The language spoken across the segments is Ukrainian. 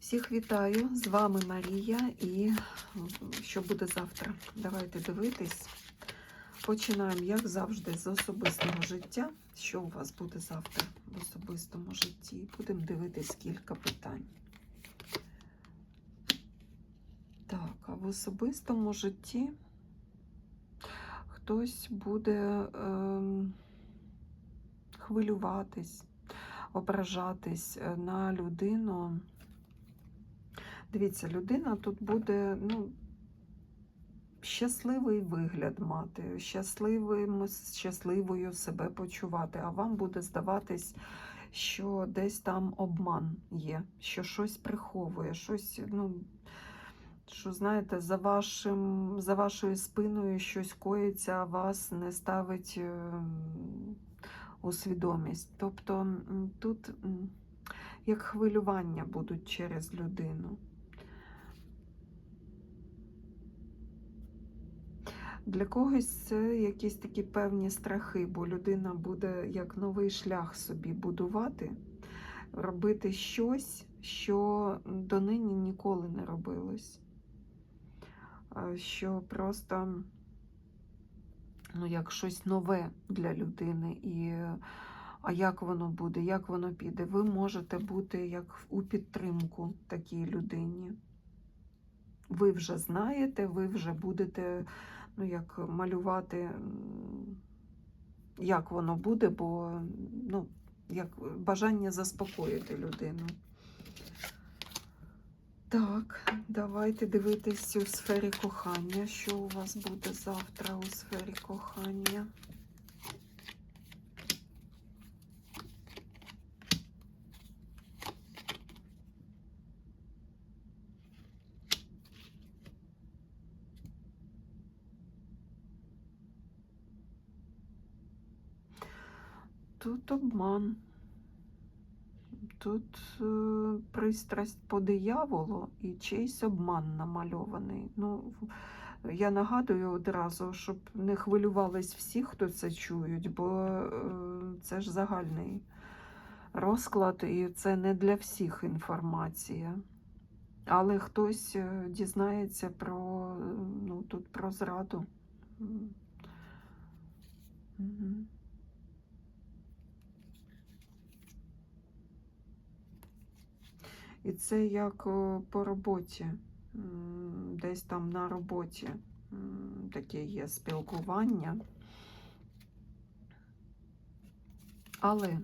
Всіх вітаю! З вами Марія і що буде завтра? Давайте дивитись. Починаємо, як завжди, з особистого життя. Що у вас буде завтра в особистому житті? Будемо дивитись кілька питань. Так, а в особистому житті хтось буде ем, хвилюватись, ображатись е, на людину. Дивіться, людина тут буде ну, щасливий вигляд мати, щасливим, щасливою себе почувати, а вам буде здаватись, що десь там обман є, що щось приховує, щось, ну, що, знаєте, за, вашим, за вашою спиною щось коїться, а вас не ставить е, у свідомість. Тобто тут як хвилювання будуть через людину. Для когось це якісь такі певні страхи, бо людина буде як новий шлях собі будувати, робити щось, що донині ніколи не робилось. Що просто ну, як щось нове для людини. І, а як воно буде, як воно піде? Ви можете бути як у підтримку такій людині. Ви вже знаєте, ви вже будете ну, як малювати, як воно буде, бо ну, як бажання заспокоїти людину. Так, давайте дивитись у сфері кохання. Що у вас буде завтра у сфері кохання? Тут обман. Тут е, пристрасть по дияволу і чийсь обман намальований. Ну, я нагадую одразу, щоб не хвилювались всі, хто це чують, бо е, це ж загальний розклад, і це не для всіх інформація. Але хтось е, дізнається про, ну, тут про зраду. М. І це як по роботі, десь там на роботі таке є спілкування. Але,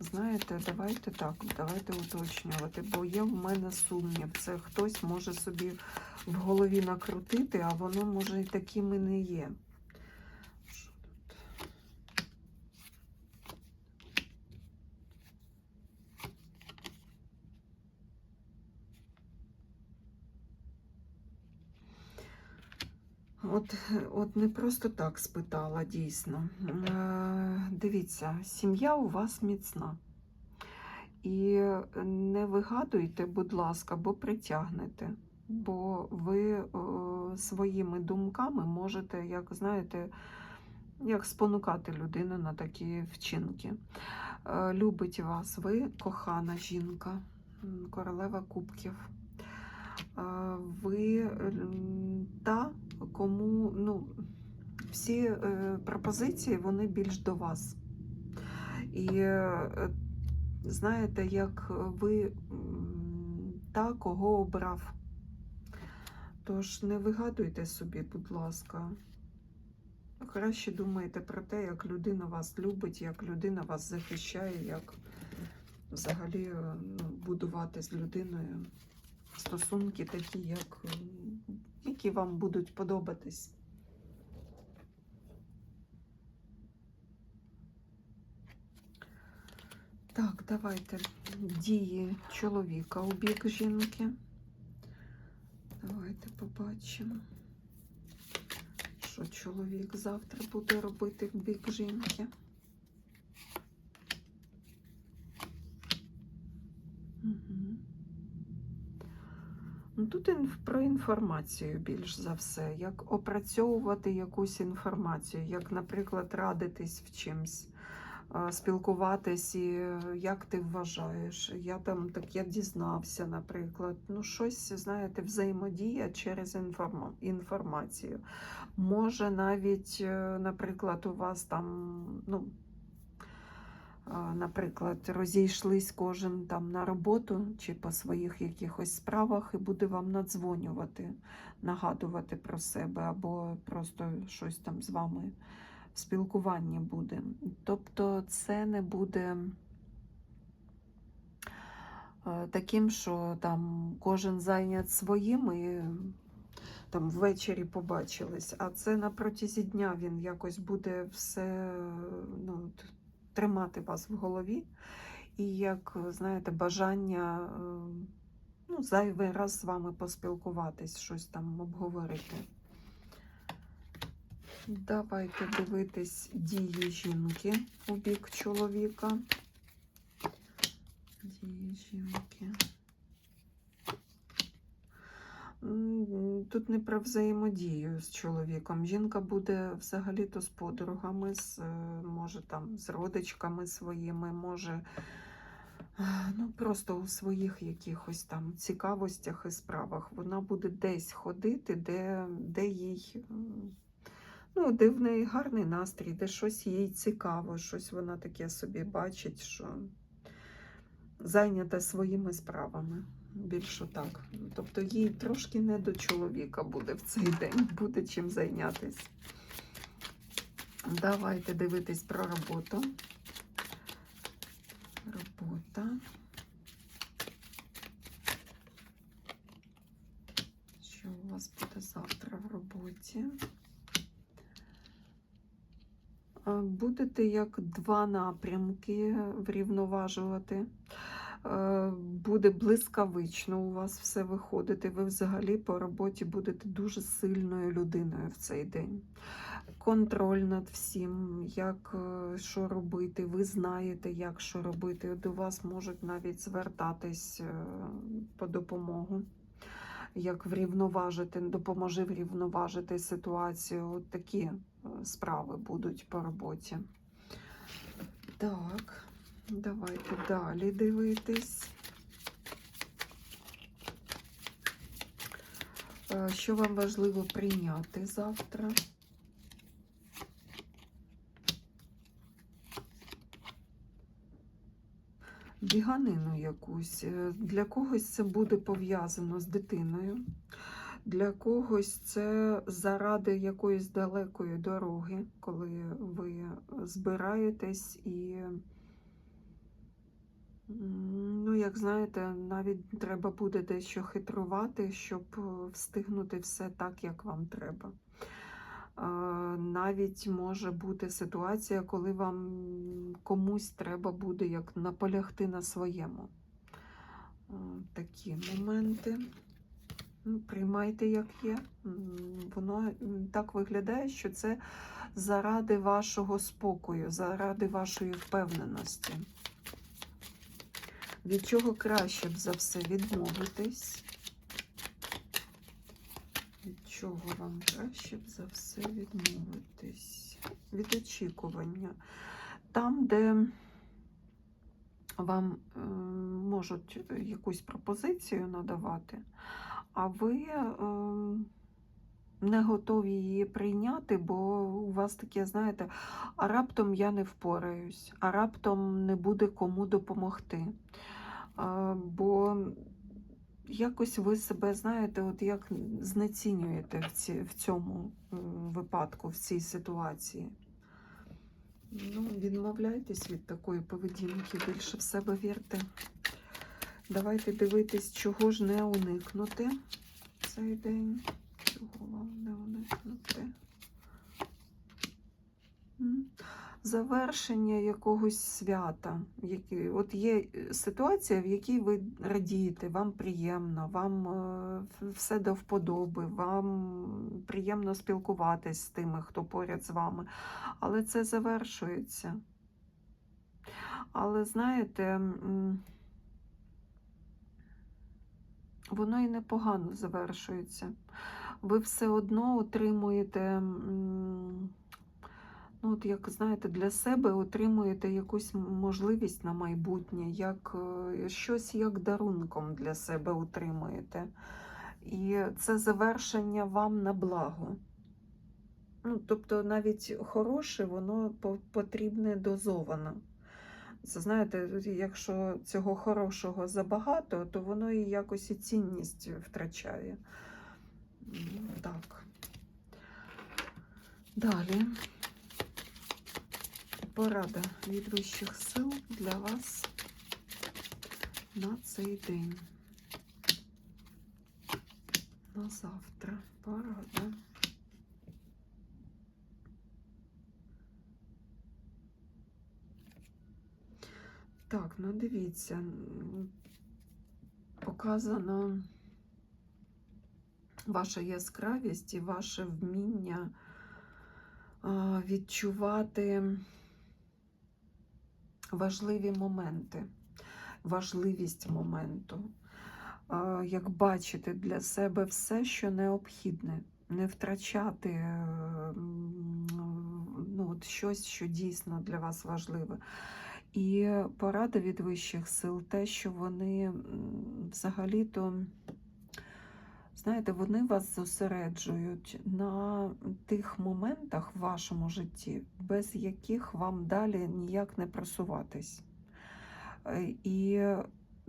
знаєте, давайте так, давайте уточнювати, бо є в мене сумнів. Це хтось може собі в голові накрутити, а воно може і таким і не є. От, от не просто так спитала, дійсно. Е, Дивіться, сім'я у вас міцна. І не вигадуйте, будь ласка, бо притягнете. Бо ви е, своїми думками можете, як знаєте, як спонукати людину на такі вчинки. Е, любить вас, ви кохана жінка, королева кубків. Е, ви та, кому ну, всі е, пропозиції вони більш до вас. І е, знаєте, як ви та, кого обрав. Тож не вигадуйте собі, будь ласка. Краще думайте про те, як людина вас любить, як людина вас захищає, як взагалі е, ну, будувати з людиною стосунки такі, як, які вам будуть подобатись. Так, давайте дії чоловіка у бік жінки. Давайте побачимо, що чоловік завтра буде робити в бік жінки. Ну, тут про інформацію більш за все, як опрацьовувати якусь інформацію, як, наприклад, радитись в чимсь. спілкуватись, і як ти вважаєш? Я там так я дізнався, наприклад. Ну, щось, знаєте, взаємодія через інформа- інформацію. Може, навіть, е, наприклад, у вас там, ну, наприклад, розійшлись кожен там на роботу чи по своїх якихось справах, і буде вам надзвонювати, нагадувати про себе, або просто щось там з вами в спілкуванні буде. Тобто це не буде е, таким, що там кожен зайнят своїм і там ввечері побачились, а це на протязі дня він якось буде все ну, тримати вас в голові. І як, знаєте, бажання е, ну, зайвий раз з вами поспілкуватись, щось там обговорити. Давайте дивитись дії жінки у бік чоловіка. Дії жінки. М, Тут не про взаємодію з чоловіком. Жінка буде взагалі-то з подругами, з, е, може там з родичками своїми, може е, ну, просто у своїх якихось там цікавостях і справах. Вона буде десь ходити, де, де їй. Ну, де в неї гарний настрій, де щось їй цікаво, щось вона таке собі бачить, що зайнята своїми справами. Більше так. Тобто їй трошки не до чоловіка буде в цей день, буде чим зайнятися. Давайте дивитись про роботу. Робота. Що у вас буде завтра в роботі? Е, Будете як два напрямки врівноважувати. Е, Буде блискавично у вас все виходити. Ви взагалі по роботі будете дуже сильною людиною в цей день. Контроль над всім, як е, що робити, ви знаєте, як що робити. До вас можуть навіть звертатись е, по допомогу. Як врівноважити, допоможи врівноважити ситуацію. От такі справи будуть по роботі. Так, давайте далі дивитись. Е, Що вам важливо прийняти завтра? Біганину якусь. Е, Для когось це буде пов'язано з дитиною. Для когось це заради якоїсь далекої дороги, коли ви збираєтесь і, ну, як знаєте, навіть треба буде дещо хитрувати, щоб е, встигнути все так, як вам треба. Е, Навіть може бути ситуація, коли вам комусь треба буде як наполягти на своєму. Е, Такі моменти. Ну, Приймайте, як є. Воно так виглядає, що це заради вашого спокою, заради вашої впевненості. Від чого краще б за все відмовитись? Від чого вам краще б за все відмовитись? Від очікування. Там, де вам е, можуть якусь пропозицію надавати, а ви е, не готові її прийняти, бо у вас таке, знаєте, а раптом я не впораюсь, а раптом не буде кому допомогти. А, бо якось ви себе, знаєте, от як знецінюєте в, ці, в цьому випадку, в цій ситуації. Ну, відмовляйтесь від такої поведінки, більше в себе вірте. Давайте дивитись, чого ж не уникнути цей день. Чого вам не уникнути? М? Завершення якогось свята. От є ситуація, в якій ви радієте, вам приємно, вам е, все до вподоби, вам приємно спілкуватись з тими, хто поряд з вами. Але це завершується. Але знаєте, воно і непогано завершується. Ви все одно отримуєте Ну, от як знаєте, для себе отримуєте якусь можливість на майбутнє, як е, щось як дарунком для себе отримуєте. І це завершення вам на благо. Ну, тобто навіть хороше, воно потрібне дозовано. Це знаєте, якщо цього хорошого забагато, то воно і якось і цінність втрачає. Так. Далі. Порада від вищих сил для вас на цей день. На завтра. Порада. Так, ну дивіться, показано ваша яскравість і ваше вміння відчувати важливі моменти, важливість моменту, як бачити для себе все, що необхідне, не втрачати е, ну, от щось, що дійсно для вас важливе. І порада від вищих сил, те, що вони взагалі-то, знаєте, вони вас зосереджують на тих моментах в вашому житті, без яких вам далі ніяк не просуватись. Е, І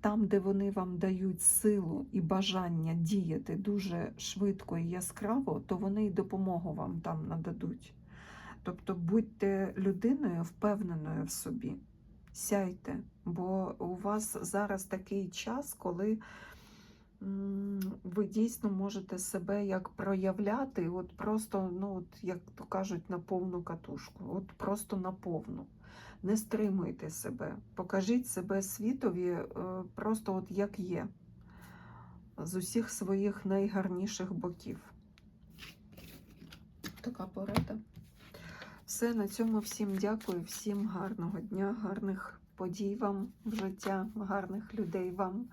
там, де вони вам дають силу і бажання діяти дуже швидко і яскраво, то вони й допомогу вам там нададуть. Тобто будьте людиною впевненою в собі сяйте, бо у вас зараз такий час, коли ви дійсно можете себе як проявляти, от просто, ну, от, як то кажуть, на повну катушку, от просто на повну. Не стримуйте себе, покажіть себе світові е, просто от як є, з усіх своїх найгарніших боків. Така порада. Все, на цьому всім дякую, всім гарного дня, гарних подій вам в життя, гарних людей вам.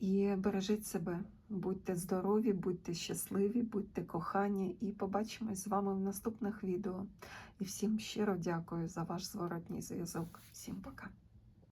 І бережіть себе, будьте здорові, будьте щасливі, будьте кохані. І побачимось з вами в наступних відео. І всім щиро дякую за ваш зворотній зв'язок. Всім пока.